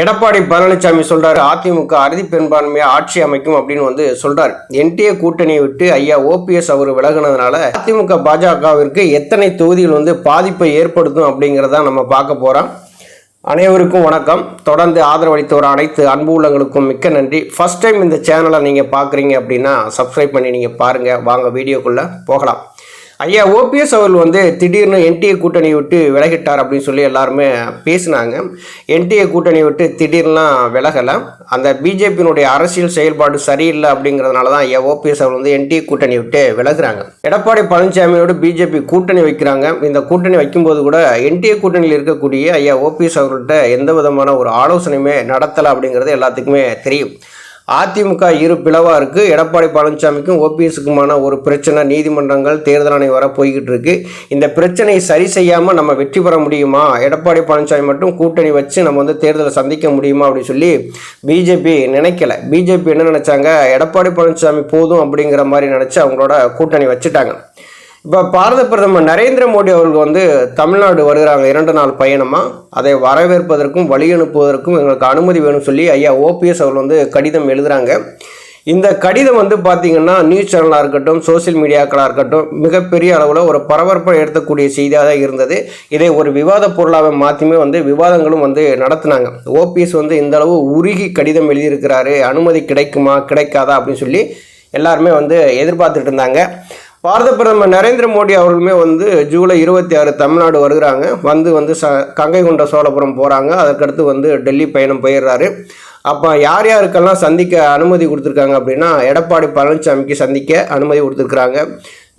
எடப்பாடி பழனிசாமி சொல்றாரு அதிமுக அறுதி பெரும்பான்மையை ஆட்சி அமைக்கும் அப்படின்னு வந்து சொல்றாரு. என்டிஏ கூட்டணியை விட்டு ஐயா ஓபிஎஸ் அவர் விலகுனதுனால அதிமுக பாஜகவிற்கு எத்தனை தொகுதிகள் வந்து பாதிப்பை ஏற்படுத்தும் அப்படிங்கிறத நம்ம பார்க்க போறோம். அனைவருக்கும் வணக்கம். தொடர்ந்து ஆதரவளித்து வர அனைத்து அன்பு உள்ளங்களுக்கும் மிக்க நன்றி. ஃபஸ்ட் டைம் இந்த சேனலை நீங்கள் பார்க்குறீங்க அப்படின்னா சப்ஸ்கிரைப் பண்ணி நீங்கள் பாருங்கள் வாங்க வீடியோக்குள்ளே போகலாம். ஐயா ஓபிஎஸ் அவர்கள் வந்து திடீர்னு என்டிஏ கூட்டணி விட்டு விலகிட்டார் அப்படின்னு சொல்லி எல்லாருமே பேசினாங்க. என்டிஏ கூட்டணி விட்டு திடீர்னுலாம் விலகலை. அந்த பிஜேபியினுடைய அரசியல் செயல்பாடு சரியில்லை அப்படிங்கிறதுனால தான் ஐயா ஓபிஎஸ் அவர்கள் வந்து என்டிஏ கூட்டணி விட்டு விலகுறாங்க. எடப்பாடி பழனிசாமியோடு பிஜேபி கூட்டணி வைக்கிறாங்க. இந்த கூட்டணி வைக்கும்போது கூட என்டிஏ கூட்டணியில் இருக்கக்கூடிய ஐயா ஓபிஎஸ் அவர்கள்ட்ட எந்த விதமான ஒரு ஆலோசனையுமே நடத்தலை அப்படிங்கிறது எல்லாத்துக்குமே தெரியும். அதிமுக இரு பிளவாக இருக்குது எடப்பாடி பழனிசாமிக்கும் ஓபிஎஸ்க்குமான ஒரு பிரச்சனை. நீதிமன்றங்கள் தேர்தல் ஆணையம் வர போய்கிட்டு இருக்கு. இந்த பிரச்சனையை சரி செய்யாமல் நம்ம வெற்றி பெற முடியுமா? எடப்பாடி பழனிசாமி மட்டும் கூட்டணி வச்சு நம்ம வந்து தேர்தலை சந்திக்க முடியுமா அப்படின்னு சொல்லி பிஜேபி நினைக்கல. பிஜேபி என்ன நினச்சாங்க? எடப்பாடி பழனிசாமி போதும் அப்படிங்கிற மாதிரி நினச்சி அவங்களோட கூட்டணி வச்சுட்டாங்க. இப்போ பாரத பிரதமர் நரேந்திர மோடி அவர்கள் வந்து தமிழ்நாடு வருகிறாங்க இரண்டு நாள் பயணமாக அதை வரவேற்பதற்கும் வழி அனுப்புவதற்கும் எங்களுக்கு அனுமதி வேணும்னு சொல்லி ஐயா ஓபிஎஸ் அவர்கள் வந்து கடிதம் எழுதுகிறாங்க இந்த கடிதம் வந்து பார்த்திங்கன்னா நியூஸ் சேனலாக இருக்கட்டும் சோசியல் மீடியாக்களாக இருக்கட்டும் மிகப்பெரிய அளவில் ஒரு பரபரப்பை எடுத்தக்கூடிய செய்தியாக தான் இருந்தது. இதை ஒரு விவாத பொருளாக மாற்றியுமே வந்து விவாதங்களும் வந்து நடத்தினாங்க. ஓபிஎஸ் வந்து இந்த அளவு உருகி கடிதம் எழுதியிருக்கிறாரு அனுமதி கிடைக்குமா கிடைக்காதா அப்படின்னு சொல்லி எல்லாருமே வந்து எதிர்பார்த்துட்டு இருந்தாங்க. பாரத பிரதமர் நரேந்திர மோடி அவர்களுமே வந்து ஜூலை இருபத்தி ஆறு தமிழ்நாடு வருகிறாங்க. வந்து வந்து ச கங்கை கொண்ட சோழபுரம் போகிறாங்க அதற்கடுத்து வந்து டெல்லி பயணம் போயிடுறாரு. அப்போ யார் யாருக்கெல்லாம் சந்திக்க அனுமதி கொடுத்துருக்காங்க அப்படின்னா எடப்பாடி பழனிசாமிக்கு சந்திக்க அனுமதி கொடுத்துருக்குறாங்க.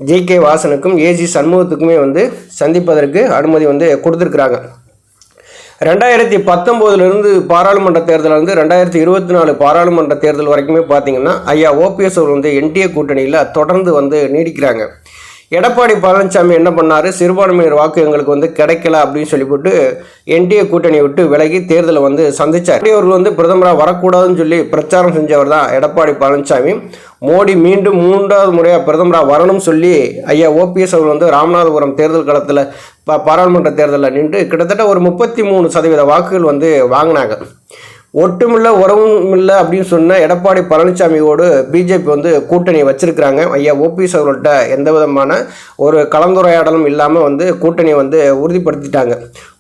ஜே கே வாசனுக்கும் ஏஜி சண்முகத்துக்குமே வந்து சந்திப்பதற்கு அனுமதி வந்து கொடுத்துருக்குறாங்க. ரெண்டாயிரத்தி பத்தொம்போதுலேருந்து பாராளுமன்ற தேர்தலேருந்து ரெண்டாயிரத்தி இருபத்தி நாலு பாராளுமன்ற தேர்தல் வரைக்குமே பார்த்தீங்கன்னா ஐயா ஓபிஎஸ் அவர் வந்து என்டிஏ கூட்டணியில் தொடர்ந்து வந்து நீடிக்கிறாங்க. எடப்பாடி பழனிசாமி என்ன பண்ணார்? சிறுபான்மையினர் வாக்கு எங்களுக்கு வந்து கிடைக்கல அப்படின்னு சொல்லிவிட்டு என்டிஏ கூட்டணி விட்டு விலகி தேர்தலை வந்து சந்திச்சார். அவர்கள் வந்து பிரதமராக வரக்கூடாதுன்னு சொல்லி பிரச்சாரம் செஞ்சவர் தான் எடப்பாடி பழனிசாமி. மோடி மீண்டும் மூன்றாவது முறையாக பிரதமராக வரணும்னு சொல்லி ஐயா ஓபிஎஸ் அவர்கள் வந்து ராமநாதபுரம் தேர்தல் களத்தில் ப பாராளுமன்ற தேர்தலில் நின்று கிட்டத்தட்ட ஒரு முப்பத்தி மூணு சதவீத வாக்குகள் வந்து வாங்கினாங்க. ஒட்டுமில்ல உறவும் இல்லை அப்படின்னு சொன்ன எடப்பாடி பழனிசாமியோடு பிஜேபி வந்து கூட்டணி வச்சிருக்கிறாங்க. ஐயா ஓபிஎஸ் அவர்கள்ட்ட எந்த விதமான ஒரு கலந்துரையாடலும் இல்லாமல் வந்து கூட்டணியை வந்து உறுதிப்படுத்திட்டாங்க.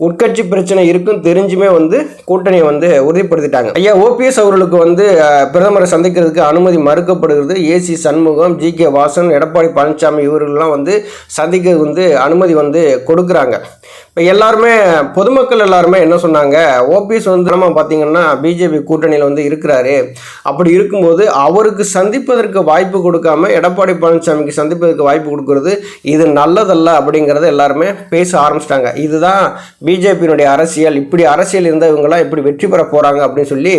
உட்கட்சி பிரச்சனை இருக்கும் தெரிஞ்சுமே வந்து கூட்டணியை வந்து உறுதிப்படுத்திட்டாங்க. ஐயா ஓபிஎஸ் அவர்களுக்கு வந்து பிரதமரை சந்திக்கிறதுக்கு அனுமதி மறுக்கப்படுகிறது. AC Shanmugam G K Vasan Edappadi Palaniswami இவர்கள்லாம் வந்து சந்திக்கிறதுக்கு வந்து அனுமதி வந்து கொடுக்குறாங்க. இப்போ எல்லாருமே பொதுமக்கள் எல்லாருமே என்ன சொன்னாங்க? ஓபிஎஸ் வந்து நம்ம பார்த்தீங்கன்னா பிஜேபி கூட்டணியில் வந்து இருக்கிறாரு. அப்படி இருக்கும்போது அவருக்கு சந்திப்பதற்கு வாய்ப்பு கொடுக்காம எடப்பாடி பழனிசாமிக்கு சந்திப்பதற்கு வாய்ப்பு கொடுக்கறது இது நல்லதல்ல அப்படிங்கிறத எல்லாருமே பேச ஆரம்பிச்சிட்டாங்க. இதுதான் பிஜேபியினுடைய அரசியல். இப்படி அரசியல் இருந்தால் இப்படி வெற்றி பெற போகிறாங்க அப்படின்னு சொல்லி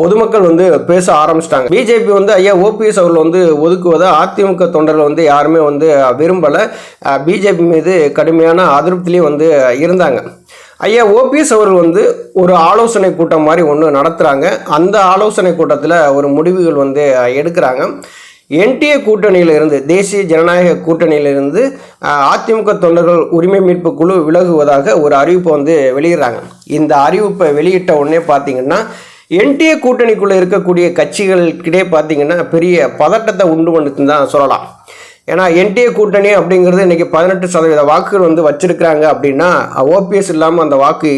பொதுமக்கள் வந்து பேச ஆரம்பிச்சிட்டாங்க. பிஜேபி வந்து ஐயா ஓபிஎஸ் அவர்கள் வந்து ஒதுக்குவதை அதிமுக தொண்டர்கள் வந்து யாருமே வந்து விரும்பலை. பிஜேபி மீது கடுமையான அதிருப்திலையும் வந்து இருந்தாங்க. ஐயா ஓபிஎஸ் அவர்கள் வந்து ஒரு ஆலோசனை கூட்டம் மாதிரி ஒன்று நடத்துகிறாங்க அந்த ஆலோசனை கூட்டத்தில் ஒரு முடிவுகள் வந்து எடுக்கிறாங்க. என்டிஏ கூட்டணியிலிருந்து தேசிய ஜனநாயக கூட்டணியிலிருந்து அதிமுக தொண்டர்கள் உரிமை மீட்பு குழு விலகுவதாக ஒரு அறிவிப்பை வந்து வெளியிடுறாங்க. இந்த அறிவிப்பை வெளியிட்ட உடனே பார்த்தீங்கன்னா என்டிஏ கூட்டணிக்குள்ளே இருக்கக்கூடிய கட்சிகளுக்கிடையே பார்த்தீங்கன்னா பெரிய பதட்டத்தை உண்டு பண்ணுன்னு தான் சொல்லலாம். ஏன்னா என்டிஏ கூட்டணி அப்படிங்கிறது இன்றைக்கி பதினெட்டு சதவீத வாக்குகள் வந்து வச்சுருக்கிறாங்க அப்படின்னா ஓபிஎஸ் இல்லாமல் அந்த வாக்கு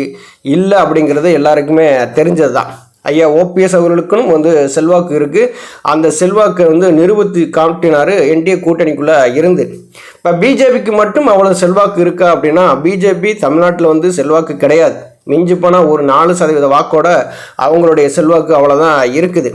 இல்லை அப்படிங்கிறது எல்லாருக்குமே தெரிஞ்சது தான் ஐயா ஓபிஎஸ் அவர்களுக்கும் வந்து செல்வாக்கு இருக்குது அந்த செல்வாக்கை வந்து நிரூபித்து காட்டினார் என்டிஏ கூட்டணிக்குள்ளே இருந்து. இப்போ பிஜேபிக்கு மட்டும் அவ்வளோ செல்வாக்கு இருக்கா அப்படின்னா பிஜேபி தமிழ்நாட்டில் வந்து செல்வாக்கு கிடையாது. மிஞ்சி போனால் ஒரு நாலு சதவீத வாக்கோட அவங்களுடைய செல்வாக்கு அவ்வளோதான் இருக்குது.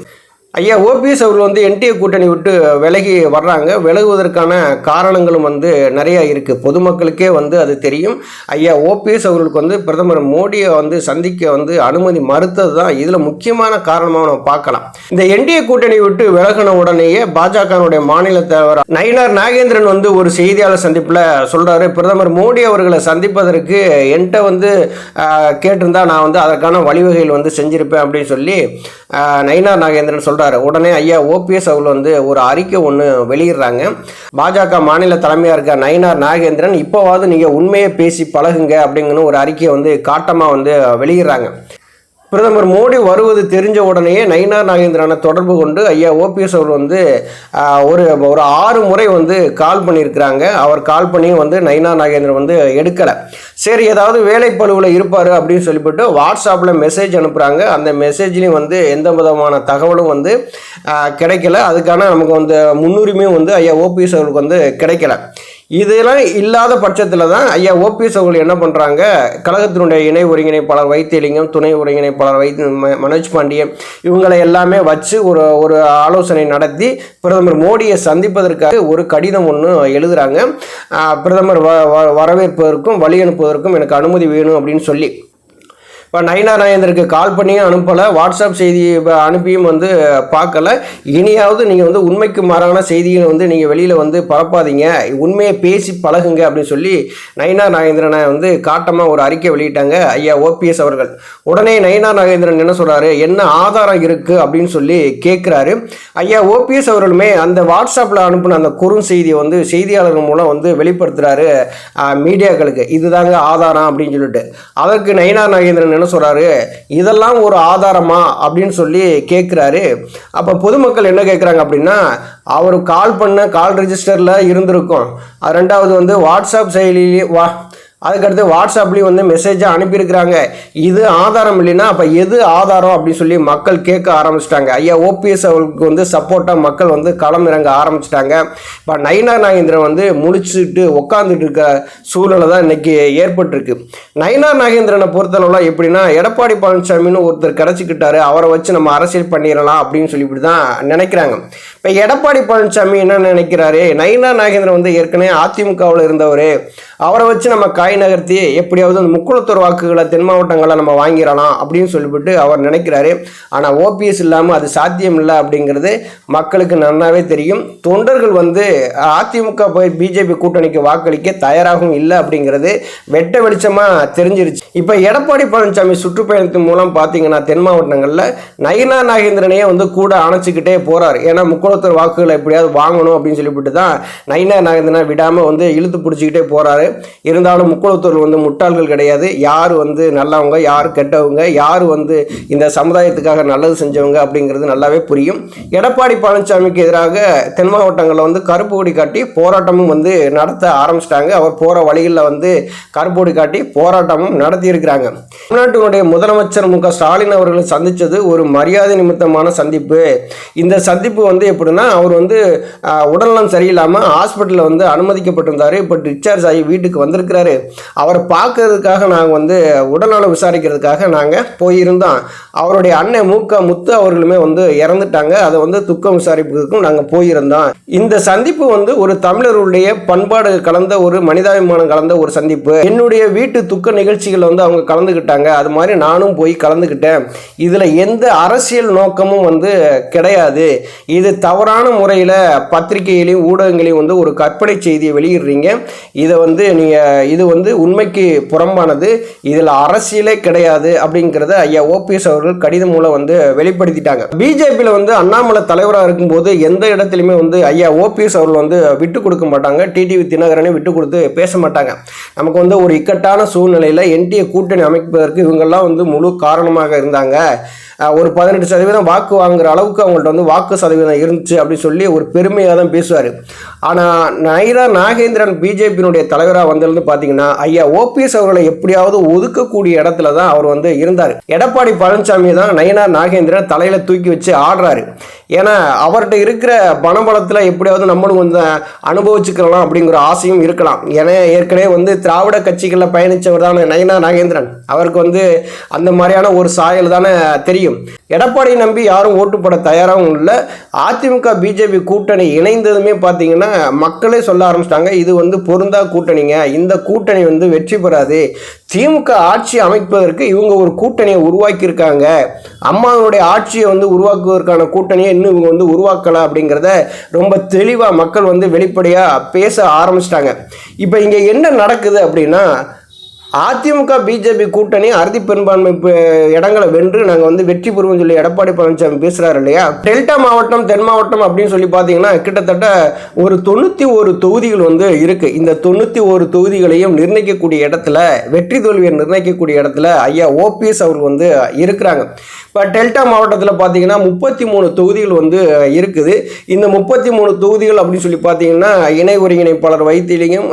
ஐயா ஓபிஎஸ் அவர்கள் வந்து என்டிஏ கூட்டணி விட்டு விலகி வர்றாங்க. விலகுவதற்கான காரணங்களும் வந்து நிறைய இருக்குது பொதுமக்களுக்கே வந்து அது தெரியும். ஐயா ஓபிஎஸ் அவர்களுக்கு வந்து பிரதமர் மோடியை வந்து சந்திக்க வந்து அனுமதி மறுத்தது தான் இதில் முக்கியமான காரணமாக நம்ம பார்க்கலாம். இந்த என்டிஏ கூட்டணி விட்டு விலகின உடனேயே பாஜகனுடைய மாநில தலைவர் நயினார் நாகேந்திரன் வந்து ஒரு செய்தியாளர் சந்திப்பில் சொல்கிறாரு பிரதமர் மோடி அவர்களை சந்திப்பதற்கு என்கிட்ட வந்து கேட்டிருந்தா நான் வந்து அதற்கான வழிவகைகள் வந்து செஞ்சிருப்பேன் அப்படின்னு சொல்லி நயினார் நாகேந்திரன் சொல்கிறார் உடனே ஐயா ஓபிஎஸ் அவர்கள் வந்து ஒரு அறிக்கை ஒன்று வெளியிடுறாங்க. பாஜக மாநில தலைமையாக இருக்க நயினார் நாகேந்திரன் இப்போவாவது நீங்கள் உண்மையை பேசி பழகுங்க அப்படிங்கன்னு ஒரு அறிக்கையை வந்து காட்டமாக வந்து வெளியிடுறாங்க. பிரதமர் மோடி வருவது தெரிஞ்ச உடனேயே நயினார் நாகேந்திரான தொடர்பு கொண்டு ஐயா ஓபிஎஸ் அவர் வந்து ஒரு ஒரு ஆறு முறை வந்து கால் பண்ணியிருக்கிறாங்க. அவர் கால் பண்ணியும் வந்து நயினார் நாகேந்திரன் வந்து எடுக்கலை. சரி ஏதாவது வேலைப்பழுவில் இருப்பார் அப்படின்னு சொல்லிவிட்டு வாட்ஸ்அப்பில் மெசேஜ் அனுப்புகிறாங்க அந்த மெசேஜ்லேயும் வந்து எந்த விதமான தகவலும் வந்து கிடைக்கல. அதுக்கான நமக்கு வந்து முன்னுரிமையும் வந்து ஐயா ஓபிஎஸ் அவருக்கு வந்து கிடைக்கல. இதெல்லாம் இல்லாத பட்சத்தில் தான் ஐயா ஓபிஎஸ் அவர்கள் என்ன பண்ணுறாங்க கழகத்தினுடைய இணை ஒருங்கிணைப்பாளர் வைத்தியலிங்கம் துணை ஒருங்கிணைப்பாளர் வைத்திய மனோஜ் பாண்டியன் இவங்களை எல்லாமே வச்சு ஒரு ஒரு ஆலோசனை நடத்தி பிரதமர் மோடியை சந்திப்பதற்காக ஒரு கடிதம் ஒன்று எழுதுகிறாங்க பிரதமர் வ வ- வரவேற்பதற்கும் வழி அனுப்புவதற்கும் எனக்கு அனுமதி வேணும் அப்படின்னு சொல்லி. இப்போ நயனா நயந்தருக்கு கால் பண்ணியும் அனுப்பலை. வாட்ஸ்அப் செய்தி அனுப்பியும் வந்து பார்க்கல. இனியாவது நீங்கள் வந்து உண்மைக்கு மாறான செய்திகளை வந்து நீங்கள் வெளியில் வந்து பரப்பாதீங்க. உண்மையை பேசி பழகுங்க அப்படின்னு சொல்லி நயனா நாகேந்திரனை வந்து காட்டமாக ஒரு அறிக்கை வெளியிட்டாங்க ஐயா ஓபிஎஸ் அவர்கள். உடனே நயனா நாகேந்திரன் என்ன சொல்கிறாரு என்ன ஆதாரம் இருக்குது அப்படின்னு சொல்லி கேட்குறாரு ஐயா ஓபிஎஸ் அவர்களுமே அந்த வாட்ஸ்அப்பில் அனுப்பின அந்த குறுஞ்செய்தியை வந்து செய்தியாளர்கள் மூலம் வந்து வெளிப்படுத்துகிறாரு மீடியாக்களுக்கு. இதுதாங்க ஆதாரம் அப்படின்னு சொல்லிட்டு. அதற்கு நயனா நாகேந்திரன் என்ன சொல்கிறாரு இதெல்லாம் ஒரு ஆதாரமா? அப்படின்னு சொல்லி கேட்குறாரு அப்போ பொதுமக்கள் என்ன கேட்குறாங்க அப்படின்னா அவர் கால் பண்ண கால் ரெஜிஸ்டரில் இருந்திருக்கும். ரெண்டாவது வந்து வாட்ஸ்அப் செயலிலேயே வா அதுக்கடுத்து வாட்ஸ்அப்லேயும் வந்து மெசேஜாக அனுப்பியிருக்கிறாங்க. இது ஆதாரம் இல்லைன்னா அப்போ எது ஆதாரம் அப்படின்னு சொல்லி மக்கள் கேட்க ஆரம்பிச்சிட்டாங்க. ஐயா ஓபிஎஸ் அவர்களுக்கு வந்து சப்போர்ட்டாக மக்கள் வந்து களம் இறங்க ஆரம்பிச்சிட்டாங்க. இப்போ நயினா நாகேந்திரன் வந்து முடிச்சுட்டு உட்காந்துட்டு இருக்க சூழ்நிலை தான் இன்றைக்கி ஏற்பட்டிருக்கு. நயினா நாகேந்திரனை பொறுத்தளவுல எப்படின்னா எடப்பாடி பழனிசாமின்னு ஒருத்தர் கிடச்சிக்கிட்டாரு. அவரை வச்சு நம்ம அரசியல் பண்ணிடலாம் அப்படின்னு சொல்லி இப்படி தான் நினைக்கிறாங்க. இப்போ எடப்பாடி பழனிசாமி என்ன நினைக்கிறாரு? நயினா நாகேந்திரன் வந்து ஏற்கனவே அதிமுகவில் இருந்தவர். அவரை வச்சு நம்ம காய் நகர்த்தி எப்படியாவது அந்த முக்குளத்தூர் வாக்குகளை தென் மாவட்டங்களை நம்ம வாங்கிடலாம் அப்படின்னு சொல்லிவிட்டு அவர் நினைக்கிறாரு. ஆனால் ஓபிஎஸ் இல்லாமல் அது சாத்தியம் இல்லை அப்படிங்கிறது மக்களுக்கு நன்னாவே தெரியும். தொண்டர்கள் வந்து அதிமுக போய் பிஜேபி கூட்டணிக்கு வாக்களிக்க தயாராகவும் இல்லை அப்படிங்கிறது வெட்ட வெளிச்சமாக தெரிஞ்சிருச்சு. இப்போ எடப்பாடி பழனிசாமி சுற்றுப்பயணத்தின் மூலம் பார்த்தீங்கன்னா தென் மாவட்டங்களில் நயினா நாகேந்திரனையே வந்து கூட அணைச்சிக்கிட்டே போகிறார் ஏன்னா முக்குளத்தூர் வாக்குகளை எப்படியாவது வாங்கணும் அப்படின்னு சொல்லிவிட்டு தான் நயினா நாகேந்திரனை விடாமல் வந்து இழுத்து பிடிச்சிக்கிட்டே போகிறாரு இருந்தாலும் முக்குளத்தூர் வந்து முட்டாள்கள் கிடையாது. யார் வந்து நல்லவங்க யார் கெட்டவங்க யார் வந்து இந்த சமுதாயத்துக்காக நல்லது செஞ்சவங்க அப்படிங்கிறது நல்லாவே புரியும். எடப்பாடி பழனிசாமிக்கு எதிராக தென் மாவட்டங்களில் வந்து கருப்பு கொடி காட்டி போராட்டமும் வந்து நடத்த ஆரம்பிச்சிட்டாங்க. அவர் போகிற வழிகளில் வந்து கருப்பு கொடி காட்டி போராட்டமும் நடத்தியிருக்கிறாங்க. தமிழ்நாட்டினுடைய முதலமைச்சர் மு க ஸ்டாலின் அவர்களை சந்தித்தது ஒரு மரியாதை நிமித்தமான சந்திப்பு. இந்த சந்திப்பு வந்து எப்படின்னா அவர் வந்து உடல்நலம் சரியில்லாமல் ஹாஸ்பிட்டலில் வந்து அனுமதிக்கப்பட்டிருந்தார். இப்போ டிஸ்சார்ஜ் ஆகி வீட்டுக்கு வந்திருக்கிறாரு. அவர் பார்க்கறதுக்காக நாங்கள் வந்து உடல்நலம் விசாரிக்கிறதுக்காக நாங்கள் போயிருந்தோம். அவருடைய அண்ணன் மூக்க முத்து அவர்களுமே வந்து இறந்துட்டாங்க. அதை வந்து துக்கம் விசாரிப்புக்கும் நாங்கள் போயிருந்தோம். இந்த சந்திப்பு வந்து ஒரு தமிழருடைய பண்பாடு கலந்த ஒரு மனிதாபிமானம் கலந்த ஒரு சந்திப்பு. என்னுடைய வீட்டு துக்க நிகழ்ச்சிகள் வந்து அவங்க கலந்துக்கிட்டாங்க அது மாதிரி நானும் போய் கலந்துக்கிட்டேன் இதில் எந்த அரசியல் நோக்கமும் வந்து கிடையாது. இது தவறான முறையில் பத்திரிகைகளையும் ஊடகங்களையும் வந்து ஒரு கற்பனை செய்தியை வெளியிடுறீங்க. இதை வந்து நீங்கள் இது வந்து உண்மைக்கு புறம்பானது இதில் அரசியலே கிடையாது அப்படிங்கிறத ஐயா ஓபிஎஸ் அவர்கள் கடிதம் மூலம் வந்து வெளிப்படுத்திட்டாங்க. பிஜேபியில் வந்து அண்ணாமலை தலைவராக இருக்கும்போது எந்த இடத்துலையுமே வந்து ஐயா ஓபிஎஸ் அவர்கள் வந்து விட்டு கொடுக்க மாட்டாங்க. டிடிவி தினகரனை விட்டு கொடுத்து பேச மாட்டாங்க. நமக்கு வந்து ஒரு இக்கட்டான சூழ்நிலையில் என்டிஏ கூட்டணி அமைப்பதற்கு இவங்கெல்லாம் வந்து முழு காரணமாக இருந்தாங்க. ஒரு பதினெட்டு சதவீதம் வாக்கு வாங்குற அளவுக்கு அவங்கள்ட்ட வந்து வாக்கு சதவீதம் இருந்துச்சு அப்படின்னு சொல்லி ஒரு பெருமையாக தான் பேசுவார். ஆனால் நைரா நாகேந்திரன் பிஜேபியினுடைய தலைவராக வந்திருந்து பார்த்தீங்கன்னா ஐயா ஓபிஎஸ் அவர்களை எப்படியாவது ஒதுக்கக்கூடிய இடத்துல தான் அவர் வந்து இருந்தார். எடப்பாடி பழனிசாமி தான் நயனா நாகேந்திரன் தலையில் தூக்கி வச்சு ஆடுறாரு. ஏன்னா அவர்கிட்ட இருக்கிற பணபலத்தில் எப்படியாவது நம்மளும் வந்து அனுபவிச்சுக்கலாம் அப்படிங்கிற ஆசையும் இருக்கலாம். ஏன்னா ஏற்கனவே வந்து திராவிட கட்சிகளில் பயணித்தவர் தானே நயனா நாகேந்திரன். அவருக்கு வந்து அந்த மாதிரியான ஒரு சாயல் தானே தெரியும். எடப்பாடியை நம்பி யாரும் ஓட்டு போட தயாராகவும் இல்லை. அதிமுக பிஜேபி கூட்டணி இணைந்ததுமே பார்த்தீங்கன்னா மக்களே சொல்ல ஆரம்பிச்சிட்டாங்க இது வந்து பொருந்தா கூட்டணிங்க இந்த கூட்டணி வந்து வெற்றி பெறாது. திமுக ஆட்சி அமைப்பதற்கு இவங்க ஒரு கூட்டணியை உருவாக்கியிருக்காங்க. அம்மாவுடைய ஆட்சியை வந்து உருவாக்குவதற்கான கூட்டணியை இன்னும் இவங்க வந்து உருவாக்கலை அப்படிங்கிறத ரொம்ப தெளிவாக மக்கள் வந்து வெளிப்படையாக பேச ஆரம்பிச்சிட்டாங்க. இப்போ இங்கே என்ன நடக்குது அப்படின்னா அதிமுக பிஜேபி கூட்டணி அறுதி பெரும்பான்மை இடங்களை வென்று நாங்கள் வந்து வெற்றி பெறுவோம் சொல்லி எடப்பாடி பழனிசாமி பேசுகிறாரு இல்லையா? டெல்டா மாவட்டம் தென் மாவட்டம் அப்படின்னு சொல்லி பார்த்தீங்கன்னா கிட்டத்தட்ட ஒரு தொண்ணூற்றி ஒரு தொகுதிகள் வந்து இருக்குது இந்த தொண்ணூற்றி ஒரு தொகுதிகளையும் நிர்ணயிக்கக்கூடிய இடத்துல வெற்றி தோல்வியை நிர்ணயிக்கக்கூடிய இடத்துல ஐயா ஓபிஎஸ் அவர்கள் வந்து இருக்கிறாங்க. இப்போ டெல்டா மாவட்டத்தில் பார்த்தீங்கன்னா முப்பத்தி மூணு தொகுதிகள் வந்து இருக்குது. இந்த முப்பத்தி மூணு தொகுதிகள் அப்படின்னு சொல்லி பார்த்தீங்கன்னா இணை ஒருங்கிணைப்பாளர் வைத்திலிங்கம்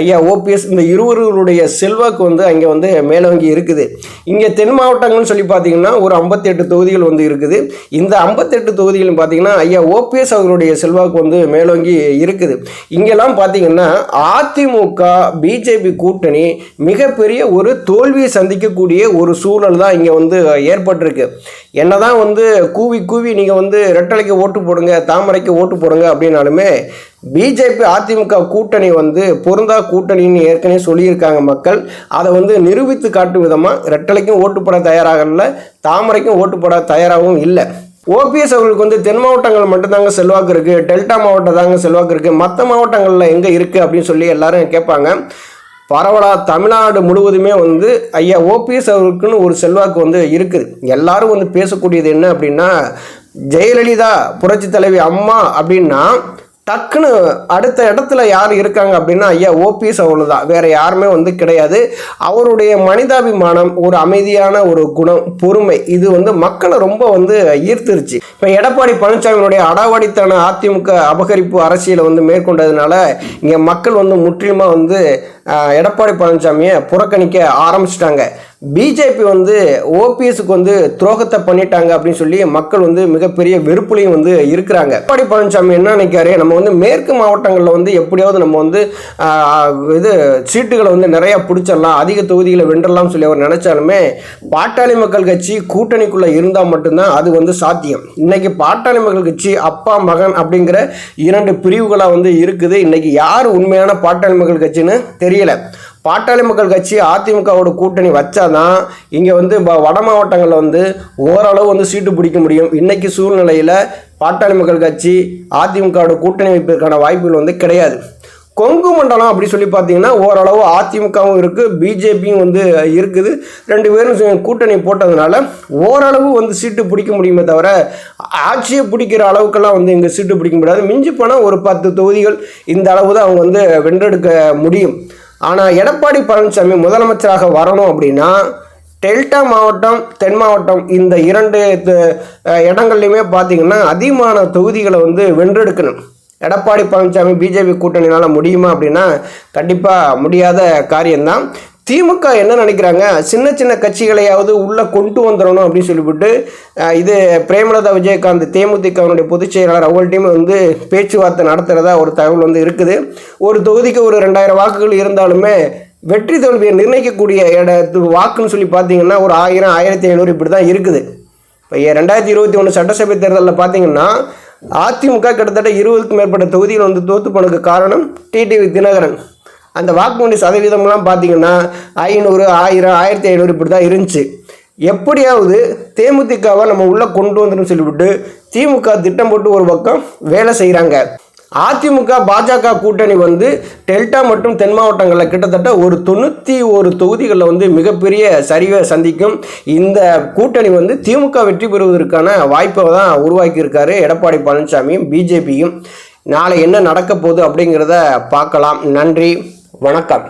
ஐயா ஓபிஎஸ் இந்த இருவர்களுடைய செல்வாக்கு வந்து அங்கே வந்து மேலோங்கி இருக்குது. இங்கே தென் மாவட்டங்கள்னு சொல்லி பார்த்தீங்கன்னா ஒரு ஐம்பத்தெட்டு தொகுதிகள் வந்து இருக்குது. இந்த ஐம்பத்தெட்டு தொகுதிகளும் பார்த்தீங்கன்னா ஐயா ஓபிஎஸ் அவர்களுடைய செல்வாக்கு வந்து மேலோங்கி இருக்குது. இங்கெல்லாம் பார்த்தீங்கன்னா அதிமுக பிஜேபி கூட்டணி மிகப்பெரிய ஒரு தோல்வியை சந்திக்கக்கூடிய ஒரு சூழல் தான் இங்கே வந்து ஏற்பட்டிருக்கு. என்ன தான் வந்து கூவி கூவி நீங்கள் வந்து ரெட்டலைக்கு ஓட்டு போடுங்க தாமரைக்கு ஓட்டு போடுங்க அப்படின்னாலுமே பிஜேபி அதிமுக கூட்டணி வந்து பொருந்தா கூட்டணின்னு ஏற்கனவே சொல்லியிருக்காங்க மக்கள். அதை வந்து நிரூபித்து காட்டும் விதமாக ரெட்டலைக்கும் ஓட்டு போட தயாராகல தாமரைக்கும் ஓட்டு போட தயாராகவும் இல்லை. ஓபிஎஸ் அவர்களுக்கு வந்து தென் மாவட்டங்கள் மட்டும்தாங்க செல்வாக்கு இருக்குது டெல்டா மாவட்டம் தாங்க செல்வாக்கு இருக்குது மற்ற மாவட்டங்களில் எங்கே இருக்குது அப்படின்னு சொல்லி எல்லாரும் கேட்பாங்க. பரவலாக தமிழ்நாடு முழுவதுமே வந்து ஐயா ஓபிஎஸ் அவருக்குன்னு ஒரு செல்வாக்கு வந்து இருக்குது. எல்லாரும் வந்து பேசக்கூடியது என்ன அப்படின்னா ஜெயலலிதா புரட்சி தலைவி அம்மா அப்படின்னா டக்குன்னு அடுத்த இடத்துல யார் இருக்காங்க அப்படின்னா ஐயா ஓபிஎஸ் அவ்வளோ தான் வேறு யாருமே வந்து கிடையாது. அவருடைய மனிதாபிமானம் ஒரு அமைதியான ஒரு குணம் பொறுமை இது வந்து மக்களை ரொம்ப வந்து ஈர்த்துருச்சு. இப்போ எடப்பாடி பழனிசாமியினுடைய அடாவடித்தன அதிமுக அபகரிப்பு அரசியலை வந்து மேற்கொண்டதுனால இங்கே மக்கள் வந்து முற்றிலுமாக வந்து எடப்பாடி பழனிசாமியை புறக்கணிக்க ஆரம்பிச்சிட்டாங்க. பிஜேபி வந்து ஓபிஎஸ்க்கு வந்து துரோகத்தை பண்ணிட்டாங்க அப்படின்னு சொல்லி மக்கள் வந்து மிகப்பெரிய வெறுப்புலையும் வந்து இருக்கிறாங்க. எடப்பாடி பழனிசாமி என்ன நினைக்காரு நம்ம வந்து மேற்கு மாவட்டங்களில் வந்து எப்படியாவது நம்ம வந்து இது சீட்டுகளை வந்து நிறையா பிடிச்சிடலாம் அதிக தொகுதிகளை வென்றலாம் சொல்லி அவர் நினைச்சாலுமே பாட்டாளி மக்கள் கட்சி கூட்டணிக்குள்ளே இருந்தால் மட்டும்தான் அது வந்து சாத்தியம். இன்னைக்கு பாட்டாளி மக்கள் கட்சி அப்பா மகன் அப்படிங்கிற இரண்டு பிரிவுகளாக வந்து இருக்குது. இன்னைக்கு யார் உண்மையான பாட்டாளி மக்கள் கட்சின்னு தெரியலை. பாட்டாளி மக்கள் கட்சி அதிமுகவோட கூட்டணி வச்சாதான் இங்கே வந்து வட மாவட்டங்களில் வந்து ஓரளவு வந்து சீட்டு பிடிக்க முடியும். இன்றைக்கி சூழ்நிலையில் பாட்டாளி மக்கள் கட்சி அதிமுகவோட கூட்டணி வைப்பதற்கான வாய்ப்புகள் வந்து கிடையாது. கொங்கு மண்டலம் அப்படி சொல்லி பார்த்தீங்கன்னா ஓரளவு அதிமுகவும் இருக்குது பிஜேபியும் வந்து இருக்குது. ரெண்டு பேரும் கூட்டணி போட்டதுனால ஓரளவு வந்து சீட்டு பிடிக்க முடியுமே தவிர ஆட்சியை பிடிக்கிற அளவுக்கெல்லாம் வந்து இங்கே சீட்டு பிடிக்க முடியாது. மிஞ்சி போனால் ஒரு பத்து தொகுதிகள் இந்த அளவு தான் அவங்க வந்து வென்றெடுக்க முடியும். ஆனால் எடப்பாடி பழனிசாமி முதலமைச்சராக வரணும் அப்படின்னா டெல்டா மாவட்டம் தென் மாவட்டம் இந்த இரண்டு இடங்கள்லையுமே பார்த்திங்கன்னா அதிகமான தொகுதிகளை வந்து வென்றெடுக்கணும். எடப்பாடி பழனிசாமி பிஜேபி கூட்டணினால் முடியுமா அப்படின்னா கண்டிப்பாக முடியாத காரியம்தான். திமுக என்ன நினைக்கிறாங்க? சின்ன சின்ன கட்சிகளையாவது உள்ளே கொண்டு வந்துடணும் அப்படின்னு சொல்லிவிட்டு இது பிரேமலதா விஜயகாந்த் தேமுதிகவினுடைய பொதுச் செயலாளர் அவங்கள்ட்டையும் வந்து பேச்சுவார்த்தை நடத்துகிறதா ஒரு தகவல் வந்து இருக்குது. ஒரு தொகுதிக்கு ஒரு ரெண்டாயிரம் வாக்குகள் இருந்தாலுமே வெற்றி தோல்வியை நிர்ணயிக்கக்கூடிய இடத்து வாக்குன்னு சொல்லி பார்த்தீங்கன்னா ஒரு ஆயிரம் ஆயிரத்தி ஐநூறு இப்படி தான் இருக்குது. இப்போ ரெண்டாயிரத்தி இருபத்தி ஒன்று சட்டசபை தேர்தலில் பார்த்தீங்கன்னா அதிமுக கிட்டத்தட்ட இருபதுக்கும் மேற்பட்ட தொகுதிகள் வந்து தோத்து போனதுக்கு காரணம் டிடிவி தினகரன். அந்த வாக்குமூலி சதவீதம்லாம் பார்த்தீங்கன்னா ஐநூறு ஆயிரம் ஆயிரத்தி ஐநூறு இப்படி தான் இருந்துச்சு. எப்படியாவது தேமுதிகவை நம்ம உள்ளே கொண்டு வந்துடும் சொல்லிவிட்டு திமுக திட்டம் போட்டு ஒரு பக்கம் வேலை செய்கிறாங்க அதிமுக பாஜக கூட்டணி வந்து டெல்டா மற்றும் தென் மாவட்டங்களில் கிட்டத்தட்ட ஒரு தொண்ணூற்றி ஒரு தொகுதிகளில் வந்து மிகப்பெரிய சரிவை சந்திக்கும் இந்த கூட்டணி வந்து திமுக வெற்றி பெறுவதற்கான வாய்ப்பை தான் உருவாக்கியிருக்காரு எடப்பாடி பழனிசாமியும் பிஜேபியும். நாளை என்ன நடக்க போகுது அப்படிங்கிறத பார்க்கலாம். நன்றி. வணக்கம்.